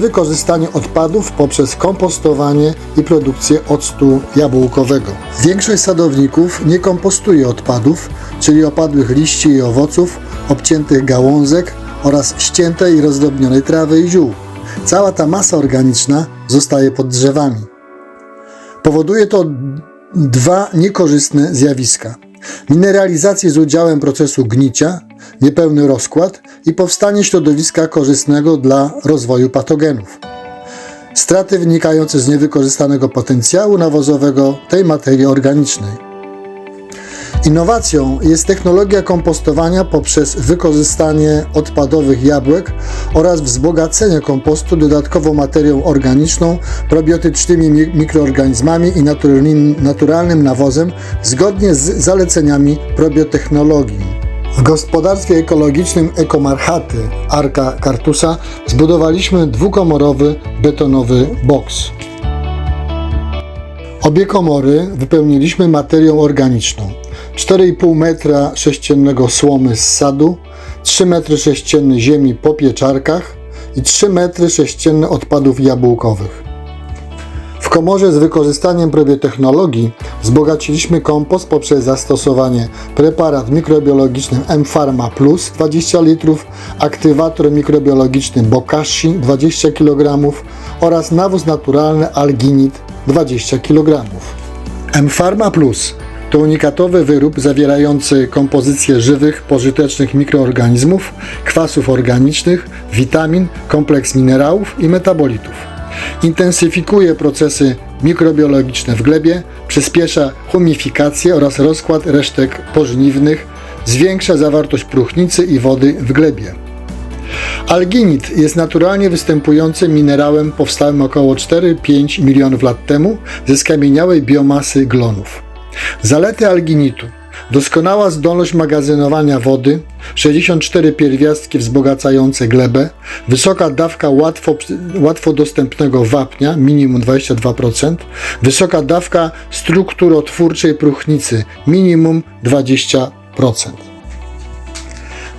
wykorzystanie odpadów poprzez kompostowanie i produkcję octu jabłkowego. Większość sadowników nie kompostuje odpadów, czyli opadłych liści i owoców, obciętych gałązek oraz ściętej i rozdrobnionej trawy i ziół. Cała ta masa organiczna zostaje pod drzewami. Powoduje to dwa niekorzystne zjawiska. Mineralizację z udziałem procesu gnicia, niepełny rozkład i powstanie środowiska korzystnego dla rozwoju patogenów. Straty wynikające z niewykorzystanego potencjału nawozowego tej materii organicznej. Innowacją jest technologia kompostowania poprzez wykorzystanie odpadowych jabłek oraz wzbogacenie kompostu dodatkową materią organiczną, probiotycznymi mi- mikroorganizmami i naturalnym nawozem zgodnie z zaleceniami probiotechnologii. W gospodarstwie ekologicznym Ekomarchaty Arka Kartusa zbudowaliśmy dwukomorowy betonowy boks. Obie komory wypełniliśmy materią organiczną. 4,5 metra sześciennego słomy z sadu, 3 metry sześcienne ziemi po pieczarkach i 3 metry sześcienne odpadów jabłkowych. W komorze z wykorzystaniem probiotechnologii wzbogaciliśmy kompost poprzez zastosowanie preparat mikrobiologiczny M-Pharma Plus 20 litrów, aktywator mikrobiologiczny Bokashi 20 kg oraz nawóz naturalny Alginit 20 kg. M-Pharma Plus to unikatowy wyrób zawierający kompozycję żywych, pożytecznych mikroorganizmów, kwasów organicznych, witamin, kompleks minerałów i metabolitów. Intensyfikuje procesy mikrobiologiczne w glebie, przyspiesza humifikację oraz rozkład resztek pożniwnych, zwiększa zawartość próchnicy i wody w glebie. Alginit jest naturalnie występującym minerałem powstałym około 4-5 milionów lat temu ze skamieniałej biomasy glonów. Zalety alginitu. Doskonała zdolność magazynowania wody, 64 pierwiastki wzbogacające glebę, wysoka dawka łatwo, łatwo dostępnego wapnia, minimum 22%, wysoka dawka strukturotwórczej próchnicy, minimum 20%.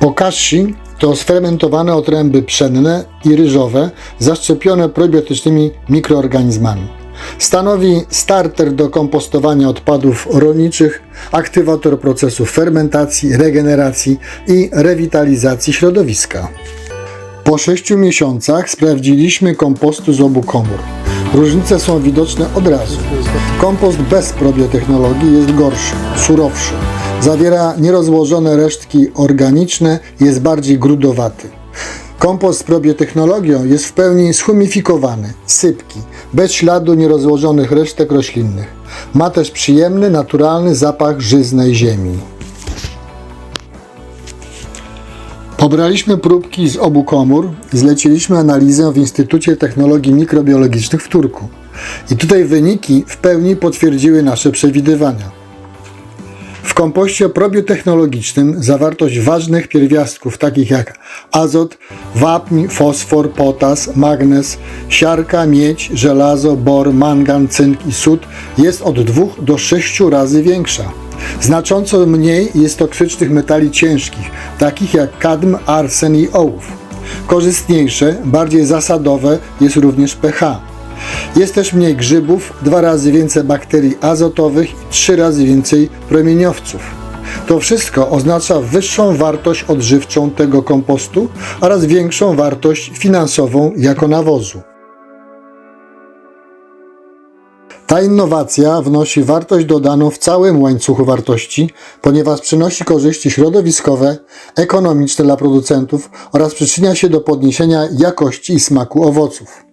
Bokashi to sfermentowane otręby pszenne i ryżowe zaszczepione probiotycznymi mikroorganizmami. Stanowi starter do kompostowania odpadów rolniczych, aktywator procesów fermentacji, regeneracji i rewitalizacji środowiska. Po 6 miesiącach sprawdziliśmy kompostu z obu komór. Różnice są widoczne od razu. Kompost bez probiotechnologii jest gorszy, surowszy. Zawiera nierozłożone resztki organiczne jest bardziej grudowaty. Kompost z probiotechnologią jest w pełni shumifikowany, sypki, bez śladu nierozłożonych resztek roślinnych. Ma też przyjemny, naturalny zapach żyznej ziemi. Pobraliśmy próbki z obu komór zleciliśmy analizę w Instytucie Technologii Mikrobiologicznych w Turku. I tutaj wyniki w pełni potwierdziły nasze przewidywania. W kompoście probiotechnologicznym zawartość ważnych pierwiastków takich jak azot, wapń, fosfor, potas, magnez, siarka, miedź, żelazo, bor, mangan, cynk i sód jest od 2 do 6 razy większa. Znacząco mniej jest toksycznych metali ciężkich, takich jak kadm, arsen i ołów. Korzystniejsze, bardziej zasadowe jest również pH. Jest też mniej grzybów, dwa razy więcej bakterii azotowych i trzy razy więcej promieniowców. To wszystko oznacza wyższą wartość odżywczą tego kompostu oraz większą wartość finansową jako nawozu. Ta innowacja wnosi wartość dodaną w całym łańcuchu wartości, ponieważ przynosi korzyści środowiskowe, ekonomiczne dla producentów oraz przyczynia się do podniesienia jakości i smaku owoców.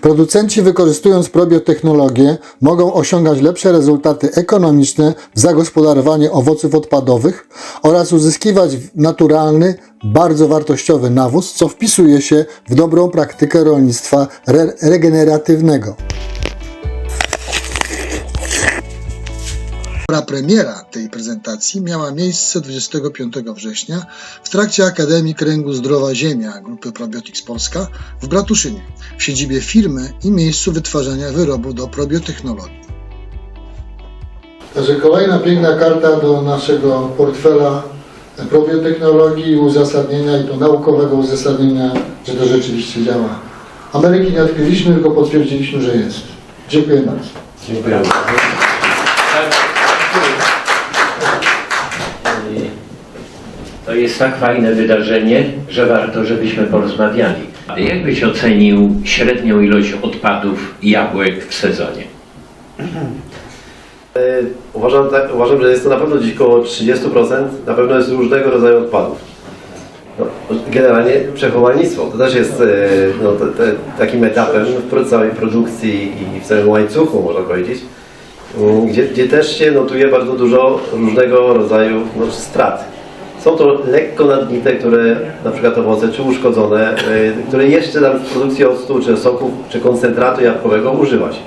Producenci wykorzystując probiotechnologię mogą osiągać lepsze rezultaty ekonomiczne w zagospodarowaniu owoców odpadowych oraz uzyskiwać naturalny, bardzo wartościowy nawóz, co wpisuje się w dobrą praktykę rolnictwa re regeneratywnego. Premiera tej prezentacji miała miejsce 25 września w trakcie Akademii Kręgu Zdrowa Ziemia Grupy Probiotics Polska w Bratuszynie, w siedzibie firmy i miejscu wytwarzania wyrobów do probiotechnologii. Także kolejna piękna karta do naszego portfela probiotechnologii i uzasadnienia, i to naukowego uzasadnienia, że to rzeczywiście działa Ameryki nie odkryliśmy, tylko potwierdziliśmy, że jest. Dziękuję bardzo. Dziękuję To jest tak fajne wydarzenie, że warto, żebyśmy porozmawiali. Jak byś ocenił średnią ilość odpadów jabłek w sezonie? E, Uważam, tak, uważam, że jest to na pewno gdzieś około 30%, na pewno jest różnego rodzaju odpadów. No, generalnie przechowalnictwo to też jest e, no, te, te, takim etapem w całej produkcji i w całym łańcuchu, można powiedzieć, mm, gdzie, gdzie też się notuje bardzo dużo różnego rodzaju no, strat. Są to lekko nadnite, które na przykład owoce, czy uszkodzone, e, które jeszcze tam w produkcji octu, czy soków, czy koncentratu jabłkowego używa się.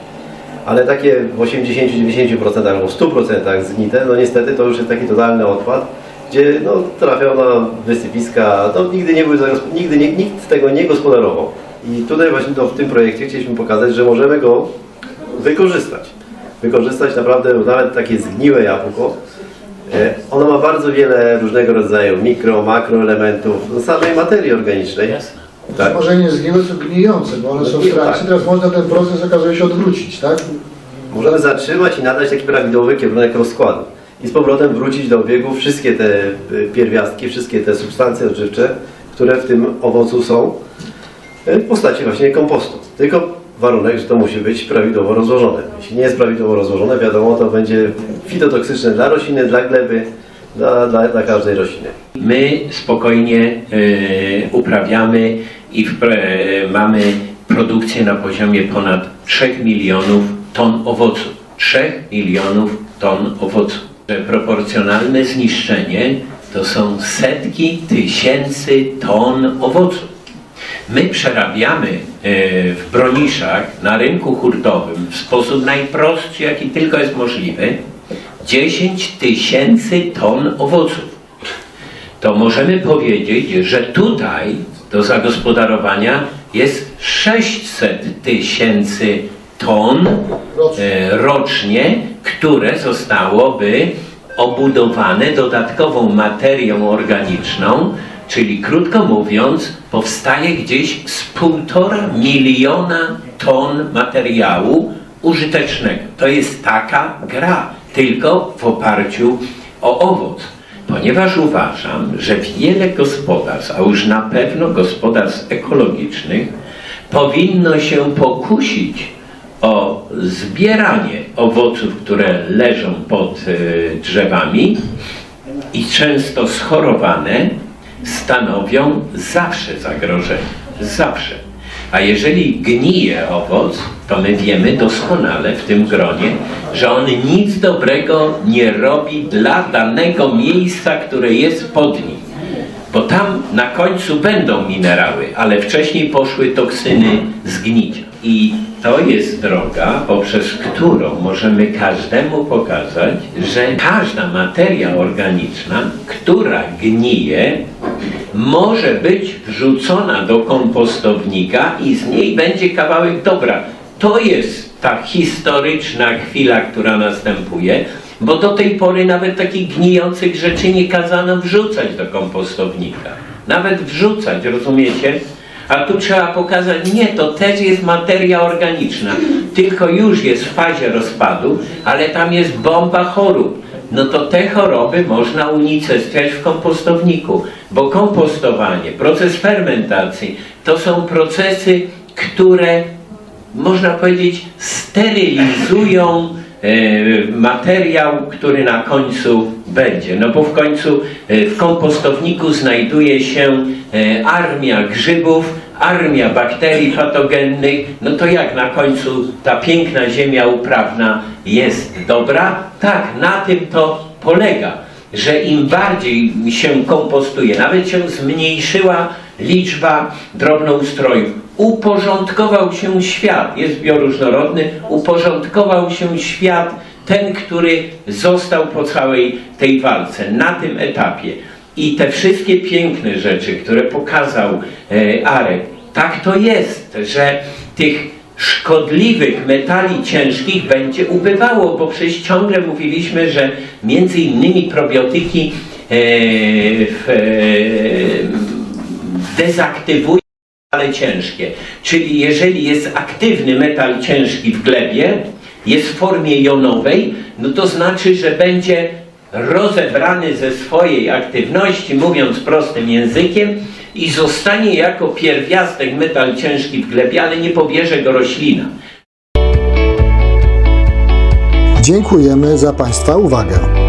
Ale takie w 80-90% albo w 100% zgnite, no niestety to już jest taki totalny odpad, gdzie no, trafiał na wysypiska, no, nigdy, nie był, zagospod- nigdy nie, nikt tego nie gospodarował. I tutaj właśnie no, w tym projekcie chcieliśmy pokazać, że możemy go wykorzystać. Wykorzystać naprawdę nawet takie zgniłe jabłko. E, Ono ma bardzo wiele różnego rodzaju mikro, makroelementów, no, samej materii organicznej. Tak. Może nie zgniłe, co gnijące, bo one są w trakcie. Tak. Teraz można ten proces okazuje się odwrócić, tak? Możemy zatrzymać i nadać taki prawidłowy kierunek rozkładu. I z powrotem wrócić do obiegu wszystkie te y, pierwiastki, wszystkie te substancje odżywcze, które w tym owocu są y, w postaci właśnie kompostu. Tylko warunek, że to musi być prawidłowo rozłożone. Jeśli nie jest prawidłowo rozłożone, wiadomo, to będzie fitotoksyczne dla rośliny, dla gleby, dla, dla, dla każdej rośliny. My spokojnie e, uprawiamy i w, e, mamy produkcję na poziomie ponad 3 milionów ton owoców. 3 milionów ton owoców. Proporcjonalne zniszczenie to są setki tysięcy ton owoców. My przerabiamy w broniszach na rynku hurtowym w sposób najprostszy, jaki tylko jest możliwy, 10 tysięcy ton owoców. To możemy powiedzieć, że tutaj do zagospodarowania jest 600 tysięcy ton e, rocznie, które zostałoby obudowane dodatkową materią organiczną, czyli krótko mówiąc, powstaje gdzieś z półtora miliona ton materiału użytecznego. To jest taka gra, tylko w oparciu o owoc. Ponieważ uważam, że wiele gospodarstw, a już na pewno gospodarstw ekologicznych, powinno się pokusić o zbieranie owoców, które leżą pod e, drzewami i często schorowane, stanowią zawsze zagrożenie. Zawsze. A jeżeli gnije owoc, to my wiemy doskonale w tym gronie, że on nic dobrego nie robi dla danego miejsca, które jest pod nim. Bo tam na końcu będą minerały, ale wcześniej poszły toksyny zgnicia. I to jest droga, poprzez którą możemy każdemu pokazać, że każda materia organiczna, która gnije, może być wrzucona do kompostownika i z niej będzie kawałek dobra. To jest ta historyczna chwila, która następuje, bo do tej pory nawet takich gnijących rzeczy nie kazano wrzucać do kompostownika. Nawet wrzucać, rozumiecie? A tu trzeba pokazać, nie, to też jest materia organiczna, tylko już jest w fazie rozpadu, ale tam jest bomba chorób. No to te choroby można unicestwiać w kompostowniku, bo kompostowanie, proces fermentacji to są procesy, które można powiedzieć sterylizują e, materiał, który na końcu będzie. No bo w końcu e, w kompostowniku znajduje się e, armia grzybów, armia bakterii patogennych. No to jak na końcu ta piękna ziemia uprawna jest dobra? Tak, na tym to polega że im bardziej się kompostuje, nawet się zmniejszyła liczba drobnoustrojów, uporządkował się świat, jest bioróżnorodny, uporządkował się świat, ten, który został po całej tej walce, na tym etapie. I te wszystkie piękne rzeczy, które pokazał e, Arek, tak to jest, że tych szkodliwych metali ciężkich będzie ubywało, bo przecież ciągle mówiliśmy, że między innymi probiotyki e, w, e, dezaktywują metale ciężkie. Czyli jeżeli jest aktywny metal ciężki w glebie, jest w formie jonowej, no to znaczy, że będzie rozebrany ze swojej aktywności, mówiąc prostym językiem, i zostanie jako pierwiastek metal ciężki w glebie, ale nie pobierze go roślina. Dziękujemy za Państwa uwagę.